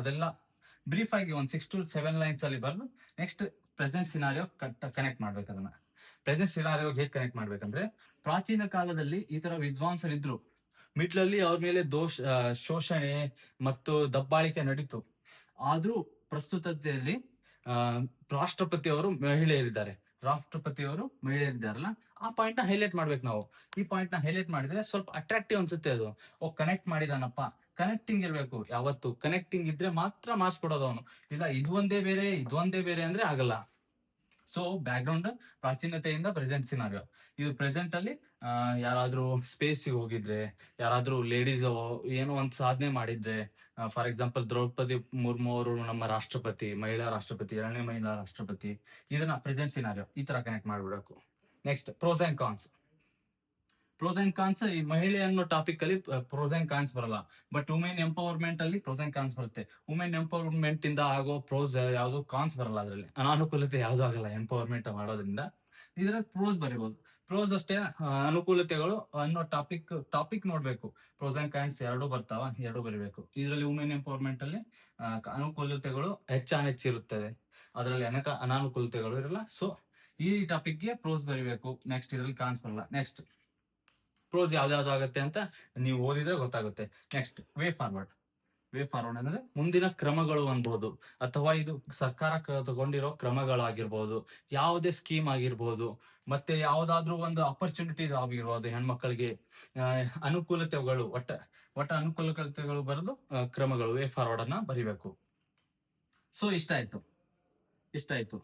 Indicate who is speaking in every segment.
Speaker 1: ಅದೆಲ್ಲ ಬ್ರೀಫ್ ಆಗಿ ಒಂದು ಸಿಕ್ಸ್ ಟು ಸೆವೆನ್ ಲೈನ್ಸ್ ಅಲ್ಲಿ ಬರೆದು ನೆಕ್ಸ್ಟ್ ಪ್ರೆಸೆಂಟ್ ಸಿನಾರಿಯೋ ಕನೆಕ್ಟ್ ಮಾಡ್ಬೇಕು ಅದನ್ನ. ಪ್ರೆಸೆಂಟ್ ಸಿನಾರಿಯೋ ಹೇಗೆ ಕನೆಕ್ಟ್ ಮಾಡ್ಬೇಕಂದ್ರೆ ಪ್ರಾಚೀನ ಕಾಲದಲ್ಲಿ ಈ ತರ ವಿದ್ವಾಂಸರಿದ್ರು ಮಿಡ್ಲಲ್ಲಿ ಅವ್ರ ಮೇಲೆ ದೋಷ ಶೋಷಣೆ ಮತ್ತು ದಬ್ಬಾಳಿಕೆ ನಡೀತು. ಆದ್ರೂ ಪ್ರಸ್ತುತತೆಯಲ್ಲಿ ರಾಷ್ಟ್ರಪತಿ ಅವರು ಮಹಿಳೆಯರಿದ್ದಾರೆ. ರಾಷ್ಟ್ರಪತಿಯವರು ಮಹಿಳೆಯರಿದ್ದಾರಲ್ಲ, ಆ ಪಾಯಿಂಟ್ನ ಹೈಲೈಟ್ ಮಾಡ್ಬೇಕು ನಾವು. ಈ ಪಾಯಿಂಟ್ನ ಹೈಲೈಟ್ ಮಾಡಿದ್ರೆ ಸ್ವಲ್ಪ ಅಟ್ರಾಕ್ಟಿವ್ ಅನ್ಸುತ್ತೆ ಅದು. ಓ ಕನೆಕ್ಟ್ ಮಾಡಿದಾನಪ್ಪ. ಕನೆಕ್ಟಿಂಗ್ ಇರ್ಬೇಕು. ಯಾವತ್ತು ಕನೆಕ್ಟಿಂಗ್ ಇದ್ರೆ ಮಾತ್ರ ಮಾರ್ಕ್ಸ್ ಕೊಡೋದು ಅವನು. ಇಲ್ಲ ಇದೊಂದೇ ಬೇರೆ ಇದೊಂದೇ ಬೇರೆ ಅಂದ್ರೆ ಆಗಲ್ಲ. ಸೊ ಬ್ಯಾಕ್ ಗ್ರೌಂಡ್ ಪ್ರಾಚೀನತೆಯಿಂದ ಪ್ರೆಸೆಂಟ್ ಸಿನಾರಿಯೋ ಇದು ಪ್ರೆಸೆಂಟ್ ಅಲ್ಲಿ ಯಾರಾದ್ರೂ ಸ್ಪೇಸ್ ಹೋಗಿದ್ರೆ, ಯಾರಾದ್ರೂ ಲೇಡೀಸ್ ಏನೋ ಒಂದು ಸಾಧನೆ ಮಾಡಿದ್ರೆ ಫಾರ್ ಎಕ್ಸಾಂಪಲ್ ದ್ರೌಪದಿ ಮುರ್ಮು ಅವರು ನಮ್ಮ ರಾಷ್ಟ್ರಪತಿ, ಮಹಿಳಾ ರಾಷ್ಟ್ರಪತಿ, ಎರಡನೇ ಮಹಿಳಾ ರಾಷ್ಟ್ರಪತಿ, ಇದನ್ನ ಪ್ರೆಸೆಂಟ್ ಸಿನಾರಿಯೋ ಈ ತರ connect ಮಾಡ್ಬಿಡಬೇಕು. Next pros and cons pros and cons ಈ ಮಹಿಳೆ ಅನ್ನೋ ಟಾಪಿಕ್ ಅಲ್ಲಿ ಪ್ರೋಸ್ ಅಂಡ್ ಕಾನ್ಸ್ ಬರಲ್ಲ. ಬಟ್ ವುಮೆನ್ ಎಂಪವರ್ಮೆಂಟ್ ಅಲ್ಲಿ ಪ್ರೋಸ್ ಅಂಡ್ ಕಾನ್ಸ್ ಬರುತ್ತೆ. ವುಮೆನ್ ಎಂಪವರ್ಮೆಂಟ್ ಇಂದ ಆಗೋ ಪ್ರೋಸ್ ಯಾವುದು ಕಾನ್ಸ್ ಬರಲ್ಲ ಅದರಲ್ಲಿ. ಅನಾನುಕೂಲತೆ ಯಾವ್ದು ಆಗಲ್ಲ ಎಂಪವರ್ಮೆಂಟ್ ಮಾಡೋದ್ರಿಂದ. ಇದ್ರಲ್ಲಿ ಪ್ರೋಸ್ ಬರಿಬಹುದು ಪ್ರೋಸ್ ಅಷ್ಟೇ ಅನುಕೂಲತೆಗಳು ಅನ್ನೋ ಟಾಪಿಕ್ ಟಾಪಿಕ್ ನೋಡ್ಬೇಕು. ಪ್ರೋಸ್ ಅಂಡ್ ಕಾನ್ಸ್ ಎರಡು ಬರ್ತಾವ, ಎರಡು ಬರಿಬೇಕು. ಇದರಲ್ಲಿ ವುಮೆನ್ ಎಂಪವರ್ಮೆಂಟ್ ಅಲ್ಲಿ ಅನುಕೂಲತೆಗಳು ಹೆಚ್ಚಾನ್ ಹೆಚ್ಚಿರುತ್ತದೆ ಅದರಲ್ಲಿ ಅನೇಕ, ಅನಾನುಕೂಲತೆಗಳು ಇರಲ್ಲ. ಸೊ ಈ ಟಾಪಿಕ್ಗೆ ಪ್ರೋಸ್ ಬರಿಬೇಕು. ನೆಕ್ಸ್ಟ್ ಇದರಲ್ಲಿ ಕಾನ್ಸ್ ಬರಲ್ಲ. ನೆಕ್ಸ್ಟ್ ಪ್ರೋಸ್ ಯಾವ್ದಾವ್ದು ಆಗುತ್ತೆ ಅಂತ ನೀವು ಓದಿದ್ರೆ ಗೊತ್ತಾಗುತ್ತೆ. Next way forward way forward ಅಂದ್ರೆ ಮುಂದಿನ ಕ್ರಮಗಳು ಅನ್ಬಹುದು ಅಥವಾ ಇದು ಸರ್ಕಾರ ತಗೊಂಡಿರೋ ಕ್ರಮಗಳಾಗಿರ್ಬೋದು. ಯಾವುದೇ ಸ್ಕೀಮ್ ಆಗಿರ್ಬೋದು. ಮತ್ತೆ ಯಾವ್ದಾದ್ರು ಒಂದು ಅಪರ್ಚುನಿಟೀಸ್ ಆಗಿರ್ಬೋದು ಹೆಣ್ಮಕ್ಳಿಗೆ. ಅನುಕೂಲತೆಗಳು, ಒಟ್ಟ ಒಟ್ಟ ಅನುಕೂಲತೆಗಳು ಬರೆದು ಕ್ರಮಗಳು ವೇ ಫಾರ್ವರ್ಡ್ ಅನ್ನ ಬರಿಬೇಕು. ಸೊ ಇಷ್ಟ ಆಯ್ತು. ಇಷ್ಟ ಆಯ್ತು.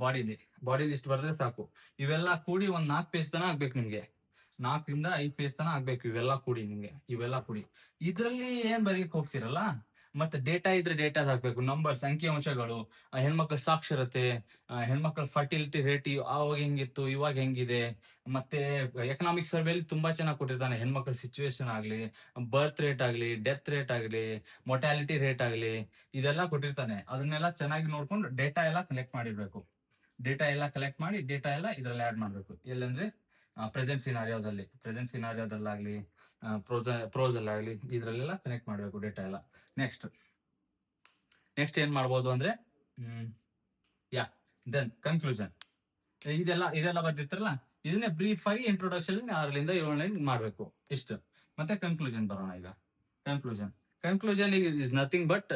Speaker 1: ಬಾಡಿಲಿ ಬಾಡಿಲಿ ಇಷ್ಟು ಬರೆದ್ರೆ ಸಾಕು. ಇವೆಲ್ಲ ಕೂಡಿ ಒಂದ್ ನಾಲ್ಕು ಪೇಜ್ ತನ ಆಗ್ಬೇಕು ನಿಮ್ಗೆ. ನಾಲ್ಕರಿಂದ ಐದ್ ಪೇಜ್ ತನ ಆಗ್ಬೇಕು ಇವೆಲ್ಲ ಕೂಡಿ ನಿಮ್ಗೆ, ಇವೆಲ್ಲ ಕೂಡಿ. ಇದ್ರಲ್ಲಿ ಏನ್ ಬರೀಕ್ ಹೋಗ್ತಿರಲ್ಲ? ಮತ್ತೆ ಡೇಟಾ ಇದ್ರೆ ಡೇಟಾ ಹಾಕ್ಬೇಕು ನಂಬರ್ ಸಂಖ್ಯೆ ಅಂಶಗಳು ಹೆಣ್ಮಕ್ಳ ಸಾಕ್ಷರತೆ ಹೆಣ್ಮಕ್ಳ ಫರ್ಟಿಲಿಟಿ ರೇಟ್ ಆವಾಗ ಹೆಂಗಿತ್ತು, ಇವಾಗ ಹೆಂಗಿದೆ, ಮತ್ತೆ ಎಕನಾಮಿಕ್ ಸರ್ವೆಲಿ ತುಂಬಾ ಚೆನ್ನಾಗಿ ಕೊಟ್ಟಿರ್ತಾನೆ, ಹೆಣ್ಮಕ್ಳ ಸಿಚುವೇಶನ್ ಆಗ್ಲಿ ಬರ್ತ್ ರೇಟ್ ಆಗ್ಲಿ ಡೆತ್ ರೇಟ್ ಆಗ್ಲಿ ಮೊಟಾಲಿಟಿ ರೇಟ್ ಆಗ್ಲಿ, ಇದೆಲ್ಲ ಕೊಟ್ಟಿರ್ತಾನೆ. ಅದನ್ನೆಲ್ಲ ಚೆನ್ನಾಗಿ ನೋಡ್ಕೊಂಡು ಡೇಟಾ ಎಲ್ಲ ಕಲೆಕ್ಟ್ ಮಾಡಿರ್ಬೇಕು. ಡೇಟಾ ಎಲ್ಲ ಕಲೆಕ್ಟ್ ಮಾಡಿ ಡೇಟಾ ಎಲ್ಲ ಇದ್ರಲ್ಲಿ ಆಡ್ ಮಾಡ್ಬೇಕು. ಎಲ್ಲಂದ್ರೆ ಪ್ರೆಸೆಂಟ್ ಸಿನಾರಿಯೋದಲ್ಲಿ ಪ್ರೆಸೆಂಟ್ ಸಿನಾರಿಯೋದಲ್ಲಾಗ್ಲಿ ಪ್ರೋಸ ಪ್ರೋಸಲ್ಲಾಗ್ಲಿ ಇದರಲ್ಲೆಲ್ಲ ಕನೆಕ್ಟ್ ಮಾಡಬೇಕು ಡೇಟಾ ಎಲ್ಲ. ನೆಕ್ಸ್ಟ್ ನೆಕ್ಸ್ಟ್ ಏನ್ ಮಾಡ್ಬೋದು ಅಂದ್ರೆ ಯಾ ದೆನ್ ಕನ್ಕ್ಲೂಷನ್ ಇದೆಲ್ಲ ಇದೆಲ್ಲ ಬರ್ತಿರ್ತಾರಲ್ಲ ಇದನ್ನೇ ಬ್ರೀಫ್ ಆಗಿ ಇಂಟ್ರೊಡಕ್ಷನ್ ಆರರಿಂದ ಏಳು ಲೈನ್ ಮಾಡ್ಬೇಕು. ಇಷ್ಟು ಮತ್ತೆ ಕನ್ಕ್ಲೂಷನ್ ಬರೋಣ ಈಗ. Conclusion conclusion is nothing but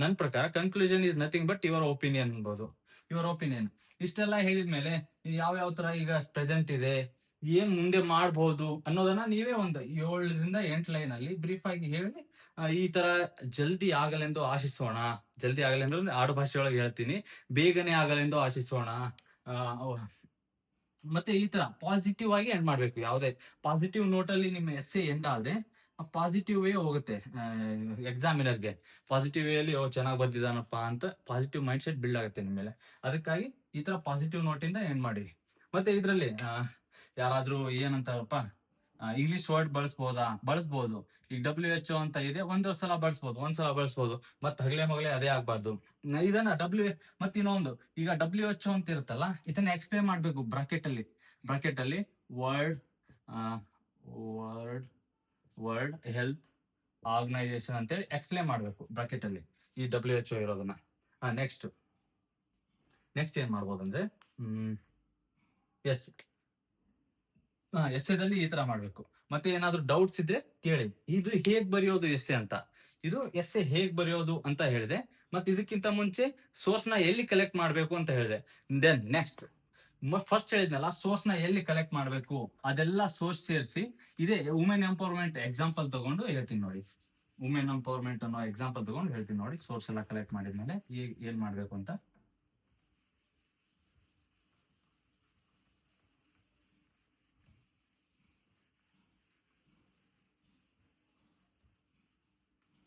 Speaker 1: ನನ್ನ ಪ್ರಕಾರ conclusion is nothing but your opinion ಅನ್ಬೋದು. ಯುವರ್ ಒಪಿನಿಯನ್ ಇಷ್ಟೆಲ್ಲ ಹೇಳಿದ್ಮೇಲೆ ಯಾವ ಯಾವ ತರ ಈಗ ಪ್ರೆಸೆಂಟ್ ಇದೆ, ಏನ್ ಮುಂದೆ ಮಾಡಬಹುದು ಅನ್ನೋದನ್ನ ನೀವೇ ಒಂದು ಏಳರಿಂದ ಎಂಟು ಲೈನ್ ಅಲ್ಲಿ ಬ್ರೀಫ್ ಆಗಿ ಹೇಳಿ ಈ ತರ ಜಲ್ದಿ ಆಗಲೆಂದು ಆಶಿಸೋಣ. ಜಲ್ದಿ ಆಗಲೆಂದ್ರೆ ಆಡು ಭಾಷೆಯೊಳಗೆ ಹೇಳ್ತೀನಿ. ಬೇಗನೆ ಆಗಲೆಂದು ಆಶಿಸೋಣ. ಮತ್ತೆ ಈ ತರ ಪಾಸಿಟಿವ್ ಆಗಿ ಎಂಡ್ ಮಾಡ್ಬೇಕು. ಯಾವುದೇ ಪಾಸಿಟಿವ್ ನೋಟ್ ಅಲ್ಲಿ ನಿಮ್ಮ ಎಸ್ ಎ ಎಂಡ್ ಆದ್ರೆ ಪಾಸಿಟಿವ್ ವೇ ಹೋಗುತ್ತೆ. ಎಕ್ಸಾಮಿನರ್ಗೆ ಪಾಸಿಟಿವ್ ವೇ ಅಲ್ಲಿ ಚೆನ್ನಾಗಿ ಬಂದಿದಾನಪ್ಪ ಅಂತ ಪಾಸಿಟಿವ್ ಮೈಂಡ್ ಸೆಟ್ ಬಿಲ್ಡ್ ಆಗುತ್ತೆ ನಿಮ್ಮ ಮೇಲೆ. ಅದಕ್ಕಾಗಿ ಈ ತರ ಪಾಸಿಟಿವ್ ಇಂದ ಎಂಡ್ ಮಾಡಿ. ಮತ್ತೆ ಇದ್ರಲ್ಲಿ ಯಾರಾದ್ರೂ ಏನಂತಾರಪ್ಪ ಇಂಗ್ಲಿಷ್ ವರ್ಡ್ ಬಳಸ್ಬೋದಾ? ಬಳಸ್ಬೋದು. ಈಗ ಡಬ್ಲ್ಯೂ ಎಚ್ ಅಂತ ಇದೆ ಒಂದ್ ಸಲ ಬಳಸ್ಬೋದು ಒಂದ್ ಸಲ ಬಳಸ್ಬೋದು. ಮತ್ತೆ ಹಗಲೆ ಮಗಲೇ ಅದೇ ಆಗ್ಬಾರ್ದು. ಇದನ್ನ ಡಬ್ಲ್ಯೂ ಮತ್ತೆ ಇನ್ನೊಂದು. ಈಗ ಡಬ್ಲ್ಯೂ ಎಚ್ ಅಂತ ಇರುತ್ತಲ್ಲ, ಇದನ್ನ ಎಕ್ಸ್ಪ್ಲೇನ್ ಮಾಡ್ಬೇಕು ಬ್ರಾಕೆಟ್ ಅಲ್ಲಿ ಬ್ರಾಕೆಟ್ ಅಲ್ಲಿ word word world health organisation ಅಂತೇಳಿ ಎಕ್ಸ್ಪ್ಲೇನ್ ಮಾಡಬೇಕು ಬ್ರಾಕೆಟ್ ಅಲ್ಲಿ. ಈ ಡಬ್ಲ್ಯೂ ಎಚ್ ಇರೋದನ್ನ. ನೆಕ್ಸ್ಟ್ ನೆಕ್ಸ್ಟ್ ಏನ್ ಮಾಡ್ಬೋದು ಅಂದ್ರೆ ಎಸ್. ಹಾ ಎಸ್ಸೆದಲ್ಲಿ ಈ ತರ ಮಾಡ್ಬೇಕು. ಮತ್ತೆ ಏನಾದ್ರು ಡೌಟ್ಸ್ ಇದ್ರೆ ಕೇಳಿ. ಇದು ಹೇಗ್ ಬರೆಯೋದು ಎಸ್ಸೆ ಅಂತ. ಇದು ಎಸ್ಸೆ ಹೇಗ್ ಬರೆಯೋದು ಅಂತ ಹೇಳಿದೆ. ಮತ್ತೆ ಇದಕ್ಕಿಂತ ಮುಂಚೆ ಸೋರ್ಸ್ನ ಎಲ್ಲಿ ಕಲೆಕ್ಟ್ ಮಾಡ್ಬೇಕು ಅಂತ ಹೇಳಿದೆ. ದೆನ್ ನೆಕ್ಸ್ಟ್ ಫಸ್ಟ್ ಹೇಳಿದ್ನಲ್ಲ ಸೋರ್ಸ್ನ ಎಲ್ಲಿ ಕಲೆಕ್ಟ್ ಮಾಡ್ಬೇಕು? ಅದೆಲ್ಲ ಸೋರ್ಸ್ ಸೇರಿಸಿ, ಇದೇ ವುಮೆನ್ ಎಂಪವರ್ಮೆಂಟ್ ಎಕ್ಸಾಂಪಲ್ ತಗೊಂಡು ಹೇಳ್ತೀನಿ ನೋಡಿ. ವುಮೆನ್ ಎಂಪವರ್ಮೆಂಟ್ ಅನ್ನೋ ಎಕ್ಸಾಂಪಲ್ ತಗೊಂಡು ಹೇಳ್ತೀನಿ ನೋಡಿ ಸೋರ್ಸ್ ಎಲ್ಲ ಕಲೆಕ್ಟ್ ಮಾಡಿದ್ಮೇಲೆ ಈಗ ಏನ್ ಮಾಡ್ಬೇಕು ಅಂತ.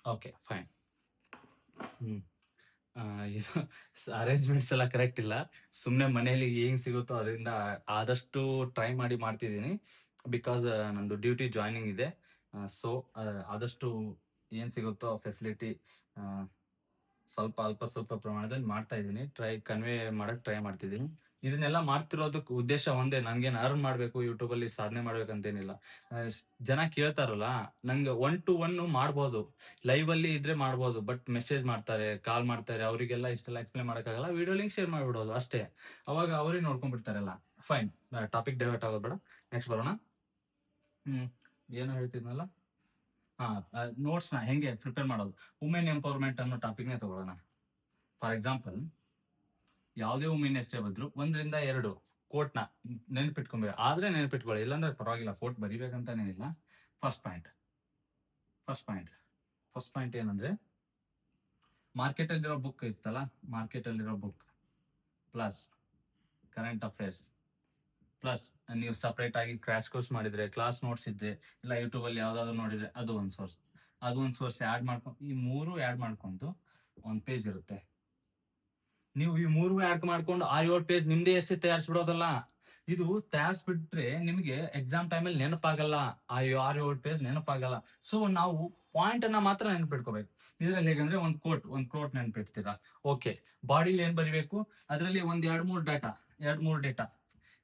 Speaker 1: Okay fine hmm. ಅರೇಂಜ್ಮೆಂಟ್ಸ್ ಎಲ್ಲ ಕರೆಕ್ಟ್ ಇಲ್ಲ. ಸುಮ್ಮನೆ ಮನೆಯಲ್ಲಿ ಏನ್ ಸಿಗುತ್ತೋ ಅದರಿಂದ ಆದಷ್ಟು ಟ್ರೈ ಮಾಡಿ ಮಾಡ್ತಿದ್ದೀನಿ. ಬಿಕಾಸ್ ನಂದು ಡ್ಯೂಟಿ ಜಾಯ್ನಿಂಗ್ ಇದೆ. ಸೊ ಆದಷ್ಟು ಏನ್ ಸಿಗುತ್ತೋ ಫೆಸಿಲಿಟಿ ಸ್ವಲ್ಪ ಅಲ್ಪ ಸ್ವಲ್ಪ ಪ್ರಮಾಣದಲ್ಲಿ ಮಾಡ್ತಾ ಇದ್ದೀನಿ. ಟ್ರೈ ಕನ್ವೇ ಮಾಡಕ್ ಟ್ರೈ ಮಾಡ್ತಿದ್ದೀನಿ. ಇದನ್ನೆಲ್ಲ ಮಾಡ್ತಿರೋದಕ್ಕೆ ಉದ್ದೇಶ ಒಂದೇ. ನನ್ಗೇನ್ ಅರ್ನ್ ಮಾಡ್ಬೇಕು ಯೂಟ್ಯೂಬ್ ಅಲ್ಲಿ ಸಾಧನೆ ಮಾಡ್ಬೇಕಂತೇನಿಲ್ಲ. ಜನ ಕೇಳ್ತಾರಲ್ಲ, ನಂಗೆ ಒನ್ ಟು ಒನ್ ಮಾಡ್ಬೋದು. ಲೈವ್ ಅಲ್ಲಿ ಇದ್ರೆ ಮಾಡ್ಬೋದು ಬಟ್ ಮೆಸೇಜ್ ಮಾಡ್ತಾರೆ ಕಾಲ್ ಮಾಡ್ತಾರೆ, ಅವರಿಗೆಲ್ಲ ಇಷ್ಟೆಲ್ಲ ಎಕ್ಸ್ಪ್ಲೇನ್ ಮಾಡೋಕ್ಕಾಗಲ್ಲ ವಿಡಿಯೋ ಲಿಂಕ್ ಶೇರ್ ಮಾಡಿಬಿಡೋದು ಅಷ್ಟೇ. ಅವಾಗ ಅವರೇ ನೋಡ್ಕೊಂಡ್ಬಿಡ್ತಾರಲ್ಲ. ಫೈನ್ ಟಾಪಿಕ್ ಡೈವರ್ಟ್ ಆಗೋದು ಬೇಡ. ನೆಕ್ಸ್ಟ್ ಬರೋಣ. ಹ್ಮ್, ಏನೋ ಹೇಳ್ತಿದ್ನಲ್ಲ? ಹಾ ನೋಟ್ಸ್ನ ಹೆಂಗೆ ಪ್ರಿಪೇರ್ ಮಾಡೋದು? ವುಮೆನ್ ಎಂಪವರ್ಮೆಂಟ್ ಅನ್ನೋ ಟಾಪಿಕ್ ನೇ ತಗೊಳ್ಳೋಣ. ಫಾರ್ ಎಕ್ಸಾಂಪಲ್ ಯಾವುದೇ ವುಮೆನ್ ಹೆಸರೇ ಬಂದ್ರು ಒಂದರಿಂದ ಎರಡು ನ ನೆನ್ಪಿಟ್ಕೊಬೇಕು ಆದ್ರೆ ನೆನಪಿಟ್ಕೊಳ್ಳಿ, ಇಲ್ಲಾಂದ್ರೆ ಪರವಾಗಿಲ್ಲ, quote ಬರಿಬೇಕಂತಾನೇನಿಲ್ಲ first point first point first point ಏನಂದ್ರೆ ಮಾರ್ಕೆಟ್ ಅಲ್ಲಿರೋ ಬುಕ್ ಇತ್ತಲ್ಲ ಮಾರ್ಕೆಟ್ ಅಲ್ಲಿರೋ book plus current affairs plus ನೀವು ಸಪ್ರೇಟ್ ಆಗಿ ಕ್ರಾಶ್ ಕೋರ್ಸ್ ಮಾಡಿದ್ರೆ ಕ್ಲಾಸ್ ನೋಟ್ಸ್ ಇದ್ರೆ, ಇಲ್ಲ ಯೂಟ್ಯೂಬ್ ಅಲ್ಲಿ ಯಾವ್ದಾದ್ರು ನೋಡಿದ್ರೆ ಅದು ಒಂದು ಸೋರ್ಸ್ ಅದು ಒಂದು ಸೋರ್ಸ್ ಆಡ್ ಮಾಡ್ಕೊಂಡು ಈ ಮೂರು ಆಡ್ ಮಾಡ್ಕೊಂಡು ಒಂದ್ ಪೇಜ್ ಇರುತ್ತೆ. ನೀವು ಈ ಮೂರು ಆಡ್ ಮಾಡ್ಕೊಂಡು ಆ ಏಳು ಪೇಜ್ ನಿಮ್ದೇ ಎಸ್ಸಿ ತಯಾರಿಸ್ಬಿಡೋದಲ್ಲ. ಇದು ತಯಾರಿಸ್ಬಿಟ್ರೆ ನಿಮಗೆ ಎಕ್ಸಾಮ್ ಟೈಮಲ್ಲಿ ನೆನಪಾಗಲ್ಲ. ಆ ಆರು ಏಳು ಪೇಜ್ ನೆನಪಾಗಲ್ಲ. ಸೊ ನಾವು ಪಾಯಿಂಟ್ ಅನ್ನ ಮಾತ್ರ ನೆನ್ಪಿಟ್ಕೋಬೇಕು. ಇದರಲ್ಲಿ ಹೇಗಂದ್ರೆ ಒಂದು ಕೋಟ್ ಒಂದು ಕೋಟ್ ನೆನ್ಪಿಡ್ತೀರಾ ಓಕೆ ಬಾಡಿಲಿ ಏನ್ ಬರಿಬೇಕು? ಅದರಲ್ಲಿ ಒಂದ್ ಎರಡ್ ಮೂರ್ ಡೇಟಾ ಎರಡ್ ಮೂರ್ ಡೇಟಾ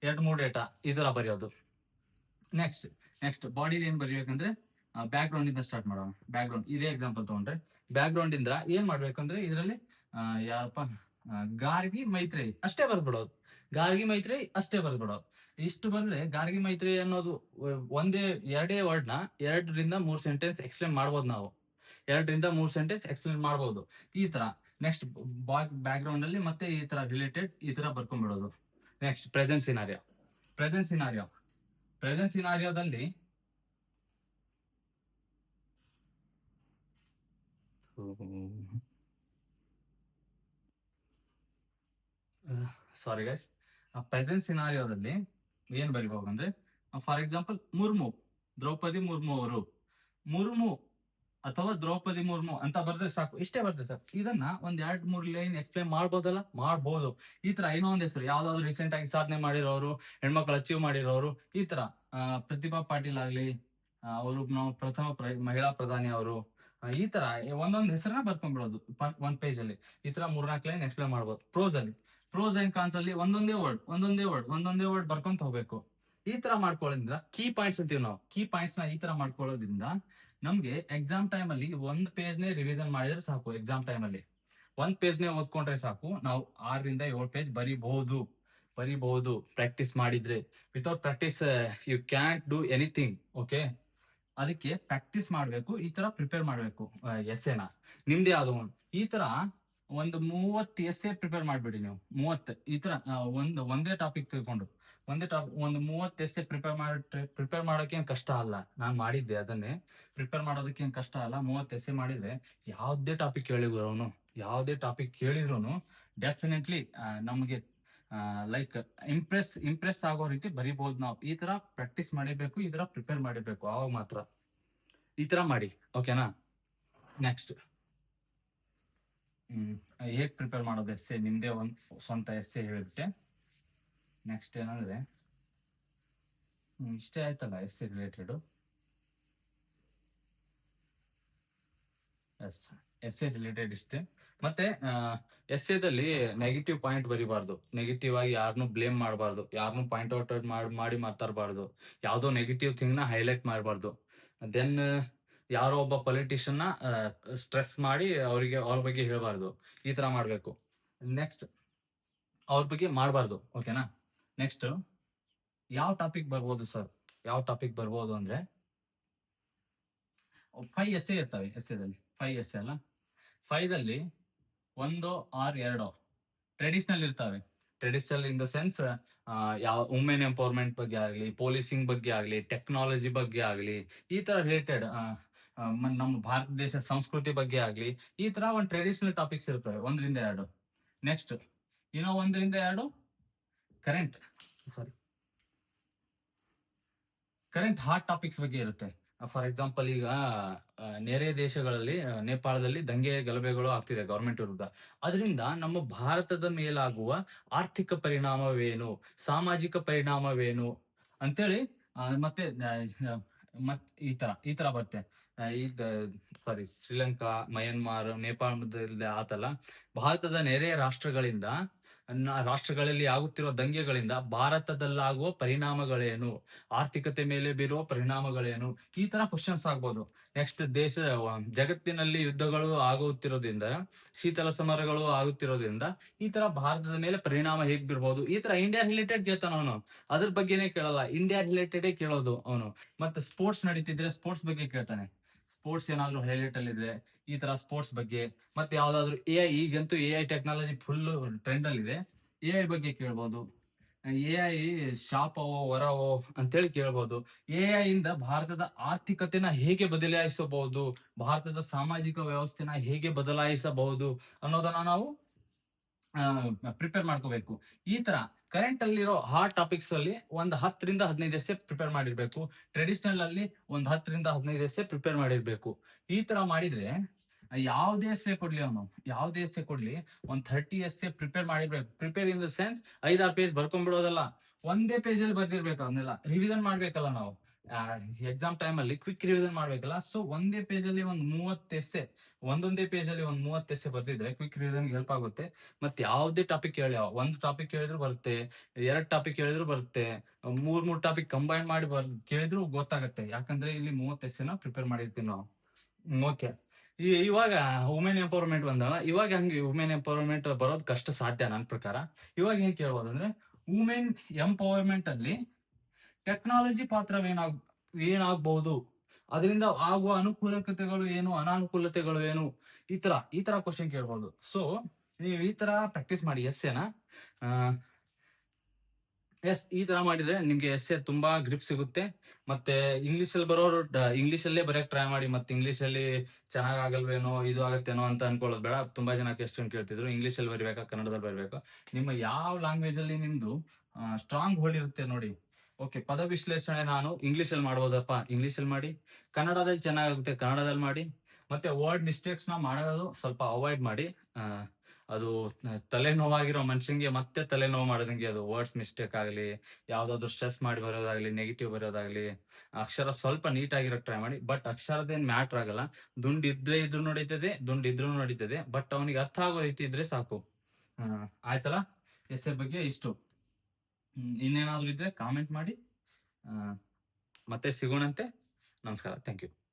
Speaker 1: ಎರಡ್ ಮೂರ್ ಡೇಟಾ ಇದರ ಬರೆಯೋದು. ನೆಕ್ಸ್ಟ್ ನೆಕ್ಸ್ಟ್ ಬಾಡಿಲಿ ಏನ್ ಬರಿಬೇಕಂದ್ರೆ ಬ್ಯಾಕ್ ಗ್ರೌಂಡ್ ಇಂದ ಸ್ಟಾರ್ಟ್ ಮಾಡೋಣ. ಬ್ಯಾಕ್ ಗ್ರೌಂಡ್ ಇದೇ ಎಕ್ಸಾಂಪಲ್ ತಗೊಂಡ್ರೆ. ಬ್ಯಾಕ್ ಗ್ರೌಂಡ್ ಇಂದ ಏನ್ ಮಾಡ್ಬೇಕಂದ್ರೆ, ಇದರಲ್ಲಿ ಯಾರಪ್ಪ? ಗಾರ್ಗಿ ಮೈತ್ರೇಯಿ, ಅಷ್ಟೇ ಬರ್ದ್ಬಿಡೋದು. ಗಾರ್ಗಿ ಮೈತ್ರೇಯಿ, ಅಷ್ಟೇ ಬರ್ದ್ಬಿಡೋದು. ಇಷ್ಟು ಬಂದ್ರೆ ಗಾರ್ಗಿ ಮೈತ್ರಿ ಅನ್ನೋದು ಒಂದೇ, ಎರಡೇ ವರ್ಡ್ನ ಎರಡರಿಂದ ಮೂರ್ ಸೆಂಟೆನ್ಸ್ ಎಕ್ಸ್ಪ್ಲೇನ್ ಮಾಡ್ಬೋದು ನಾವು. ಎರಡರಿಂದ ಮೂರ್ ಸೆಂಟೆನ್ಸ್ ಎಕ್ಸ್ಪ್ಲೇನ್ ಮಾಡ್ಬೋದು. ಈ ತರ. ನೆಕ್ಸ್ಟ್ ಬ್ಯಾಕ್ ಗ್ರೌಂಡ್ ಅಲ್ಲಿ ಮತ್ತೆ ಈ ತರ ರಿಲೇಟೆಡ್ ಈ ತರ ಬರ್ಕೊಂಡ್ಬಿಡೋದು. Next present scenario present scenario present ಸಿನಾರಿಯೋದಲ್ಲಿ sorry guys present ಸಿನಾರಿಯೋದಲ್ಲಿ ಏನ್ ಬರಿಬಹುದು ಅಂದ್ರೆ ಫಾರ್ ಎಕ್ಸಾಂಪಲ್ ಮುರ್ಮು, ದ್ರೌಪದಿ ಮುರ್ಮು ಅವರು. ಮುರ್ಮು ಅಥವಾ ದ್ರೌಪದಿ ಮುರ್ಮು ಅಂತ ಬರ್ದ್ರೆ ಸಾಕು, ಇಷ್ಟೇ ಬರ್ದ್ರೆ ಸರ್ ಇದನ್ನ ಒಂದ್ ಎರಡ್, ಮೂರ್ ಲೈನ್ ಎಕ್ಸ್ಪ್ಲೈನ್ ಮಾಡ್ಬೋದಲ್ಲ? ಮಾಡ್ಬೋದು. ಈ ತರ ಏನೋ ಒಂದ್ ಹೆಸರು, ಯಾವ್ದಾದ್ರು ರೀಸೆಂಟ್ ಆಗಿ ಸಾಧನೆ ಮಾಡಿರೋರು, ಹೆಣ್ಮಕ್ಳು ಅಚೀವ್ ಮಾಡಿರೋರು, ಈ ತರ. ಪ್ರತಿಭಾ ಪಾಟೀಲ್ ಆಗ್ಲಿ ಅವರು ನಾವು ಪ್ರಥಮ ಪ್ರ- ಮಹಿಳಾ ಪ್ರಧಾನಿ ಅವರು ಈ ತರ ಒಂದೊಂದ್ ಹೆಸರನ್ನ ಬರ್ಕೊಂಡ್ಬಿಡೋದು ಒಂದ್ ಪೇಜ್ ಅಲ್ಲಿ. ಈ ತರ ಮೂರ್ನಾಲ್ಕು ಲೈನ್ ಎಕ್ಸ್ಪ್ಲೈನ್ ಮಾಡ್ಬೋದು ಪ್ರೋಸ್ ಅಲ್ಲಿ. ಪ್ರೋಸ್ ಅಂಡ್ ಕಾನ್ಸ್ ಅಲ್ಲಿ ಒಂದೊಂದೇ ವರ್ಡ್ ಒಂದೊಂದೇ ವರ್ಡ್ ಒಂದೊಂದೇ ವರ್ಡ್ ಬರ್ಕೊಂತ ಹೋಗ್ಬೇಕು. ಈ ತರ ಮಾಡ್ಕೊಳ್ಳೋದ್ರಿಂದ ಕೀ ಪಾಯಿಂಟ್ಸ್ ಅಂತೀವಿ ನಾವು. ಕೀ ಪಾಯಿಂಟ್ಸ್ನ ಈ ತರ ಮಾಡ್ಕೊಳ್ಳೋದ್ರಿಂದ ನಮ್ಗೆ ಎಕ್ಸಾಮ್ ಟೈಮ್ ಅಲ್ಲಿ ಒಂದ್ ಪೇಜ್ ನೇ ರಿವಿಸನ್ ಮಾಡಿದ್ರೆ ಸಾಕು ಎಕ್ಸಾಮ್ ಟೈಮ್ ಅಲ್ಲಿ. ಒಂದ್ ಪೇಜ್ ನೇ ಓದ್ಕೊಂಡ್ರೆ ಸಾಕು. ನಾವು ಆರರಿಂದ ಏಳು ಪೇಜ್ ಬರೀಬಹುದು. ಬರೀಬಹುದು. ಪ್ರಾಕ್ಟೀಸ್ ಮಾಡಿದ್ರೆ. Without practice you can't do anything okay ಅದಕ್ಕೆ ಪ್ರಾಕ್ಟೀಸ್ ಮಾಡ್ಬೇಕು. ಈ ತರ ಪ್ರಿಪೇರ್ ಮಾಡ್ಬೇಕು ಎನ ನಿಮ್ದೇ ಆದ ಈ ತರ ಒಂದು ಮೂವತ್ತು ಎಸ್ಸೆ ಪ್ರಿಪೇರ್ ಮಾಡ್ಬಿಡಿ ನೀವು. ಮೂವತ್ತು. ಈ ತರ ಒಂದು, ಒಂದೇ ಟಾಪಿಕ್ ತಿಳ್ಕೊಂಡು. ಒಂದೇ ಟಾಪಿಕ್ ಒಂದು ಮೂವತ್ತು ಎಸ್ಸೆ ಪ್ರಿಪೇರ್ ಮಾಡಿ ಪ್ರಿಪೇರ್ ಮಾಡೋಕೆ ಕಷ್ಟ ಅಲ್ಲ. ನಾನು ಮಾಡಿದ್ದೆ ಅದನ್ನೇ. ಪ್ರಿಪೇರ್ ಮಾಡೋದಕ್ಕೆ ಏನ್ ಕಷ್ಟ ಅಲ್ಲ. ಮೂವತ್ತು ಎಸ್ಸೆ ಮಾಡಿದ್ರೆ ಯಾವುದೇ ಟಾಪಿಕ್ ಕೇಳಿದ್ರು ಅವನು ಯಾವುದೇ ಟಾಪಿಕ್ ಕೇಳಿದ್ರು ಡೆಫಿನೆಟ್ಲಿ ನಮಗೆ ಲೈಕ್ ಇಂಪ್ರೆಸ್ ಇಂಪ್ರೆಸ್ ಆಗೋ ರೀತಿ ಬರಿಬಹುದು ನಾವು. ಈ ತರ ಪ್ರಾಕ್ಟೀಸ್ ಮಾಡಿಬೇಕು ಈ ತರ ಪ್ರಿಪೇರ್ ಮಾಡಿಬೇಕು ಆವಾಗ ಮಾತ್ರ. ಈ ತರ ಮಾಡಿ. ಓಕೆನಾ ನೆಕ್ಸ್ಟ್ ಹ್ಮ್. ಹೇಗ್ ಪ್ರಿಪೇರ್ ಮಾಡೋದು ಎಸ್ಸೆ ನಿಮ್ದೇ ಒಂದ್ ಸ್ವಂತ ಎಸ್ಸೆ ಹೇಳಿಬಿಟ್ಟೆ ನೆಕ್ಸ್ಟ್ ಏನಂದ್ರೆ, ಹ್ಮ್, ಇಷ್ಟೇ ಆಯ್ತಲ್ಲ ಎಸ್ಸೆ ರಿಲೇಟೆಡ್ ಎಸ್ ಎಸ್ಸೆ ರಿಲೇಟೆಡ್ ಇಷ್ಟೇ. ಮತ್ತೆ ಎಸ್ಸೆದಲ್ಲಿ ನೆಗೆಟಿವ್ ಪಾಯಿಂಟ್ ಬರಿಬಾರ್ದು. ನೆಗೆಟಿವ್ ಆಗಿ ಯಾರನ್ನೂ ಬ್ಲೇಮ್ ಮಾಡಬಾರ್ದು. ಯಾರನ್ನೂ ಪಾಯಿಂಟ್ ಔಟ್ ಮಾಡಿ ಮಾಡಿ ಮಾತಾಡಬಾರ್ದು. ಯಾವ್ದೋ ನೆಗೆಟಿವ್ ಥಿಂಗ್ನ ಹೈಲೈಟ್ ಮಾಡಬಾರ್ದು. ದೆನ್ ಯಾರೋ ಒಬ್ಬ ಪೊಲಿಟಿಷಿಯನ್ನ ಸ್ಟ್ರೆಸ್ ಮಾಡಿ ಅವರಿಗೆ ಅವ್ರ ಬಗ್ಗೆ ಹೇಳಬಾರ್ದು. ಈ ತರ ಮಾಡ್ಬೇಕು. ನೆಕ್ಸ್ಟ್ ಅವ್ರ ಬಗ್ಗೆ ಮಾಡಬಾರ್ದು. ಓಕೆನಾ ನೆಕ್ಸ್ಟ್ ಯಾವ ಟಾಪಿಕ್ ಬರ್ಬೋದು ಸರ್ ಯಾವ ಟಾಪಿಕ್ ಬರ್ಬೋದು ಅಂದ್ರೆ ಫೈವ್ ಎಸ್ ಇರ್ತವೆ ಎಸ್ ಎಲ್ಲಿ ಫೈವ್ ಎಸ್ ಅಲ್ಲ? ಫೈವ್ ದಲ್ಲಿ ಒಂದು, ಆರ್, ಎರಡೋ ಟ್ರೆಡಿಷನಲ್ ಇರ್ತವೆ. ಟ್ರೆಡಿಷನಲ್ ಇನ್ ದ ಸೆನ್ಸ್ ಯಾವ ವುಮೆನ್ ಎಂಪವರ್ಮೆಂಟ್ ಬಗ್ಗೆ ಆಗಲಿ ಪೊಲೀಸಿಂಗ್ ಬಗ್ಗೆ ಆಗಲಿ ಟೆಕ್ನಾಲಜಿ ಬಗ್ಗೆ ಆಗಲಿ, ಈ ತರ ರಿಲೇಟೆಡ್ ನಮ್ಮ ಭಾರತ ದೇಶ ಸಂಸ್ಕೃತಿ ಬಗ್ಗೆ ಆಗ್ಲಿ, ಈ ತರ ಒಂದು ಟ್ರೆಡಿಷನಲ್ ಟಾಪಿಕ್ಸ್ ಇರ್ತವೆ, ಒಂದರಿಂದ ಎರಡು. ನೆಕ್ಸ್ಟ್ ಇನ್ನೂ ಒಂದರಿಂದ ಎರಡು? Current sorry current hot topics ಬಗ್ಗೆ ಇರುತ್ತೆ. ಫಾರ್ ಎಕ್ಸಾಂಪಲ್ ಈಗ ನೆರೆ ದೇಶಗಳಲ್ಲಿ ನೇಪಾಳದಲ್ಲಿ ದಂಗೆ ಗಲಭೆಗಳು ಆಗ್ತಿದೆ ಗೌರ್ಮೆಂಟ್ ವಿರುದ್ಧ. ಅದರಿಂದ ನಮ್ಮ ಭಾರತದ ಮೇಲಾಗುವ ಆರ್ಥಿಕ ಪರಿಣಾಮವೇನು, ಸಾಮಾಜಿಕ ಪರಿಣಾಮವೇನು, ಅಂತೇಳಿ ಮತ್ತೆ ಮತ್, ಈ ತರ ಈ ತರ ಬರುತ್ತೆ. ಈಗ ಸಾರಿ ಶ್ರೀಲಂಕಾ ಮಯನ್ಮಾರ್ ನೇಪಾಳದಲ್ಲಿ ಆತಲ್ಲ. ಭಾರತದ ನೆರೆಯ ರಾಷ್ಟ್ರಗಳಿಂದ ರಾಷ್ಟ್ರಗಳಲ್ಲಿ ಆಗುತ್ತಿರುವ ದಂಗೆಗಳಿಂದ ಭಾರತದಲ್ಲಾಗುವ ಪರಿಣಾಮಗಳೇನು? ಆರ್ಥಿಕತೆ ಮೇಲೆ ಬೀರುವ ಪರಿಣಾಮಗಳೇನು? ಈ ತರ ಕ್ವಶನ್ಸ್ ಆಗ್ಬೋದು. ನೆಕ್ಸ್ಟ್ ದೇಶ ಜಗತ್ತಿನಲ್ಲಿ ಯುದ್ಧಗಳು ಆಗುತ್ತಿರೋದ್ರಿಂದ, ಶೀತಲ ಸಮರಗಳು ಆಗುತ್ತಿರೋದ್ರಿಂದ ಈ ತರ ಭಾರತದ ಮೇಲೆ ಪರಿಣಾಮ ಹೇಗ್ ಬೀರ್ಬೋದು? ಈ ತರ ಇಂಡಿಯಾ ರಿಲೇಟೆಡ್ ಕೇಳ್ತಾನ ಅವನು. ಅದ್ರ ಬಗ್ಗೆನೇ ಕೇಳಲ್ಲ. ಇಂಡಿಯಾ ರಿಲೇಟೆಡೇ ಕೇಳೋದು ಅವನು. ಮತ್ತೆ ಸ್ಪೋರ್ಟ್ಸ್ ನಡೀತಿದ್ರೆ ಸ್ಪೋರ್ಟ್ಸ್ ಬಗ್ಗೆ ಕೇಳ್ತಾನೆ. ಸ್ಪೋರ್ಟ್ಸ್ ಏನಾದ್ರು ಹೈಲೈಟ್ ಅಲ್ಲಿ ಇದೆ ಈ ತರ ಸ್ಪೋರ್ಟ್ಸ್ ಬಗ್ಗೆ, ಮತ್ತೆ ಯಾವ್ದಾದ್ರು ಎ ಐ ಈಗಂತೂ A I technology full trend ಅಲ್ಲಿ ಇದೆ. ಎ ಐ ಬಗ್ಗೆ ಕೇಳ್ಬೋದು. ಎ ಐ ಶಾಪವೋ, ವರವೋ ಅಂತೇಳಿ ಕೇಳ್ಬೋದು. ಎ ಐ ಇಂದ ಭಾರತದ ಆರ್ಥಿಕತೆನ ಹೇಗೆ ಬದಲಾಯಿಸಬಹುದು? ಭಾರತದ ಸಾಮಾಜಿಕ ವ್ಯವಸ್ಥೆನ ಹೇಗೆ ಬದಲಾಯಿಸಬಹುದು ಅನ್ನೋದನ್ನ ನಾವು ಪ್ರಿಪೇರ್ ಮಾಡ್ಕೋಬೇಕು. ಈ ತರ ಕರೆಂಟ್ ಅಲ್ಲಿರೋ ಹಾಟ್ ಟಾಪಿಕ್ಸ್ ಅಲ್ಲಿ ಒಂದ್ ಹತ್ತರಿಂದ ಹದಿನೈದು ಎಸ್ಸೆ ಪ್ರಿಪೇರ್ ಮಾಡಿರ್ಬೇಕು. ಟ್ರೆಡಿಷನಲ್ ಅಲ್ಲಿ ಒಂದ್ ಹತ್ತರಿಂದ ಹದಿನೈದು ಎಸ್ಸೆ ಪ್ರಿಪೇರ್ ಮಾಡಿರ್ಬೇಕು. ಈ ತರ ಮಾಡಿದ್ರೆ ಯಾವ್ದೇ ಎಸ್ಸೆ ಕೊಡ್ಲಿ ಅವನು, ಯಾವ್ದೇ ಎಸ್ಸೆ ಕೊಡ್ಲಿ ಒಂದ್ ಥರ್ಟಿ ಎಸ್ಸೆ ಪ್ರಿಪೇರ್ ಮಾಡಿರ್ಬೇಕು. ಪ್ರಿಪೇರ್ ಇನ್ ದ ಸೆನ್ಸ್ ಐದಾರು ಪೇಜ್ ಬರ್ಕೊಂಡ್ಬಿಡೋದಲ್ಲ. ಒಂದೇ ಪೇಜ್ ಅಲ್ಲಿ ಬರ್ದಿರ್ಬೇಕು ಅದನ್ನೆಲ್ಲ ರಿವಿಸನ್ ಮಾಡ್ಬೇಕಲ್ಲ ನಾವು. ಎಕ್ಸಾಮ್ ಟೈಮ್ ಅಲ್ಲಿ ಕ್ವಿಕ್ ರಿವಿಷನ್ ಮಾಡ್ಬೇಕಲ್ಲ? ಸೊ ಒಂದೇ ಪೇಜ್ ಅಲ್ಲಿ ಒಂದ್ ಮೂವತ್ತು ಎಸ್ಸೆ ಒಂದೊಂದೇ ಪೇಜ್ ಅಲ್ಲಿ ಒಂದ್ ಮೂವತ್ತು ಎಸ್ಸೆ ಬರ್ದಿದ್ರೆ ಕ್ವಿಕ್ ರಿವಿಷನ್ ಹೆಲ್ಪ್ ಆಗುತ್ತೆ. ಮತ್ತೆ ಯಾವ್ದೇ ಟಾಪಿಕ್ ಹೇಳಿ ಒಂದ್ ಟಾಪಿಕ್ ಕೇಳಿದ್ರು ಬರುತ್ತೆ, ಎರಡ್ ಟಾಪಿಕ್ ಹೇಳಿದ್ರು ಬರುತ್ತೆ, ಮೂರ್ ಮೂರ್ ಟಾಪಿಕ್ ಕಂಬೈನ್ ಮಾಡಿ ಕೇಳಿದ್ರು ಗೊತ್ತಾಗುತ್ತೆ. ಯಾಕಂದ್ರೆ ಇಲ್ಲಿ ಮೂವತ್ ಎಸ್ಸೆನ ಪ್ರಿಪೇರ್ ಮಾಡಿರ್ತೀವಿ ನಾವು. ಓಕೆ ಇವಾಗ ವುಮೆನ್ ಎಂಪವರ್ಮೆಂಟ್ ಬಂದಾಗ ಇವಾಗ ಹಂಗೆ ವುಮೆನ್ ಎಂಪವರ್ಮೆಂಟ್ ಬರೋದು ಕಷ್ಟ ಸಾಧ್ಯ ನನ್ನ ಪ್ರಕಾರ. ಇವಾಗ ಏನ್ ಕೇಳ್ಬೋದು ಅಂದ್ರೆ ವುಮೆನ್ ಎಂಪವರ್ಮೆಂಟ್ ಅಲ್ಲಿ ಟೆಕ್ನಾಲಜಿ ಪಾತ್ರವೇನಾಗ್ ಏನಾಗಬಹುದು? ಅದರಿಂದ ಆಗುವ ಅನುಕೂಲತೆಗಳು ಏನು, ಅನಾನುಕೂಲತೆಗಳು ಏನು? ಈ ತರ ಈ ತರ ಕ್ವಶನ್ ಕೇಳ್ಬೋದು. ಸೊ ನೀವು ಈ ತರ ಪ್ರಾಕ್ಟೀಸ್ ಮಾಡಿ ಎಸ್ ಎನ ಎಸ್ ಈ ತರ ಮಾಡಿದ್ರೆ ನಿಮ್ಗೆ ಎಸ್ ಎ ತುಂಬಾ ಗ್ರಿಪ್ ಸಿಗುತ್ತೆ. ಮತ್ತೆ ಇಂಗ್ಲಿಷ್ ಅಲ್ಲಿ ಬರೋರು ಇಂಗ್ಲಿಷ್ ಅಲ್ಲೇ ಬರೆಯಕ್ ಟ್ರೈ ಮಾಡಿ, ಮತ್ತೆ ಇಂಗ್ಲಿಷ್ ಅಲ್ಲಿ ಚೆನ್ನಾಗ್ ಆಗಲ್ವೇನೋ ಇದು ಆಗತ್ತೇನೋ ಅಂತ ಅನ್ಕೊಳ್ಳೋದು ಬೇಡ. ತುಂಬಾ ಜನ ಕ್ವೆಶನ್ ಕೇಳ್ತಿದ್ರು. ಇಂಗ್ಲಿಷ್ ಅಲ್ಲಿ ಬರಿಬೇಕಾ, ಕನ್ನಡದಲ್ಲಿ ಬರಿಬೇಕಾ? ನಿಮ್ಮ ಯಾವ ಲ್ಯಾಂಗ್ವೇಜ್ ಅಲ್ಲಿ ನಿಮ್ದು ಸ್ಟ್ರಾಂಗ್ ಹೋಲ್ಡ್ ಇರುತ್ತೆ ನೋಡಿ. ಓಕೆ ಪದ ವಿಶ್ಲೇಷಣೆ ನಾನು ಇಂಗ್ಲಿಷ್ ಅಲ್ಲಿ ಮಾಡ್ಬೋದಪ್ಪ. ಇಂಗ್ಲಿಷ್ ಅಲ್ಲಿ ಮಾಡಿ, ಕನ್ನಡದಲ್ಲಿ ಚೆನ್ನಾಗುತ್ತೆ ಕನ್ನಡದಲ್ಲಿ ಮಾಡಿ, ಮತ್ತೆ ವರ್ಡ್ ಮಿಸ್ಟೇಕ್ಸ್ನ ಮಾಡೋದು ಸ್ವಲ್ಪ ಅವಾಯ್ಡ್ ಮಾಡಿ. ಅದು ತಲೆನೋವಾಗಿರೋ ಮನುಷ್ಯಂಗೆ ಮತ್ತೆ ತಲೆನೋವು ಮಾಡೋದಂಗೆ ಅದು ವರ್ಡ್ಸ್ ಮಿಸ್ಟೇಕ್ ಆಗಲಿ, ಯಾವ್ದಾದ್ರು ಸ್ಟ್ರೆಸ್ ಮಾಡಿ ಬರೋದಾಗ್ಲಿ ನೆಗೆಟಿವ್ ಬರೋದಾಗ್ಲಿ, ಅಕ್ಷರ ಸ್ವಲ್ಪ ನೀಟ್ ಆಗಿರೋ ಟ್ರೈ ಮಾಡಿ ಬಟ್ ಅಕ್ಷರದೇನ್ ಮ್ಯಾಟ್ರ್ ಆಗಲ್ಲ. ದುಂಡ್ ಇದ್ರೆ ಇದ್ರು ನಡೀತದೆ, ದುಂಡ್ ಇದ್ರು ನಡೀತದೆ. ಬಟ್ ಅವನಿಗೆ ಅರ್ಥ ಆಗೋ ರೀತಿ ಇದ್ರೆ ಸಾಕು. ಆಯ್ತಲ್ಲ? ಎಸ್ ಬಗ್ಗೆ ಇಷ್ಟು. ಇನ್ನೇನಾದ್ರೂ ಇದ್ರೆ ಕಾಮೆಂಟ್ ಮಾಡಿ. ಮತ್ತೆ ಸಿಗೋಣಂತೆ. ನಮಸ್ಕಾರ. Thank you